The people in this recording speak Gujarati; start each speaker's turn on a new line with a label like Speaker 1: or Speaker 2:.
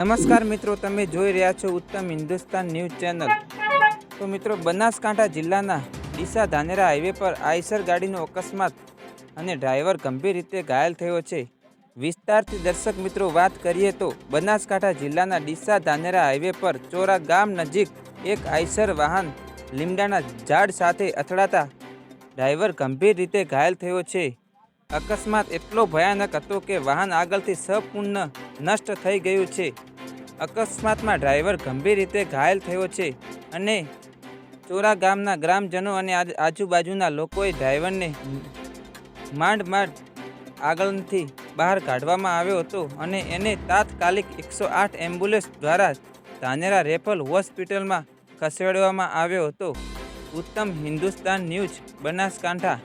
Speaker 1: નમસ્કાર મિત્રો, તમે જોઈ રહ્યા છો ઉત્તમ હિન્દુસ્તાન ન્યૂઝ ચેનલ. તો મિત્રો, બનાસકાંઠા જિલ્લાના ડીસા ધાનેરા હાઈવે પર આઈસર ગાડીનો અકસ્માત અને ડ્રાઈવર ગંભીર રીતે ઘાયલ થયો છે. વિસ્તારથી દર્શક મિત્રો, વાત કરીએ તો બનાસકાંઠા જિલ્લાના ડીસા ધાનેરા હાઈવે પર ચોરા ગામ નજીક એક આઈસર વાહન લીમડાના ઝાડ સાથે અથડાતા ડ્રાઈવર ગંભીર રીતે ઘાયલ થયો છે. અકસ્માત એટલો ભયાનક હતો કે વાહન આગળથી સંપૂર્ણ નષ્ટ થઈ ગયું છે. અકસ્માતમાં ડ્રાઈવર ગંભીર રીતે ઘાયલ થયો છે અને ચોરા ગામના ગ્રામજનો અને આજ- આજુબાજુના લોકોએ ડ્રાઈવરને માંડ માંડ આગળથી બહાર કાઢવામાં આવ્યો હતો અને એને તાત્કાલિક એકસો આઠ એમ્બ્યુલન્સ દ્વારા ધાનેરા રેફલ હોસ્પિટલમાં ખસેડવામાં આવ્યો હતો. ઉત્તમ હિન્દુસ્તાન ન્યૂઝ બનાસકાંઠા.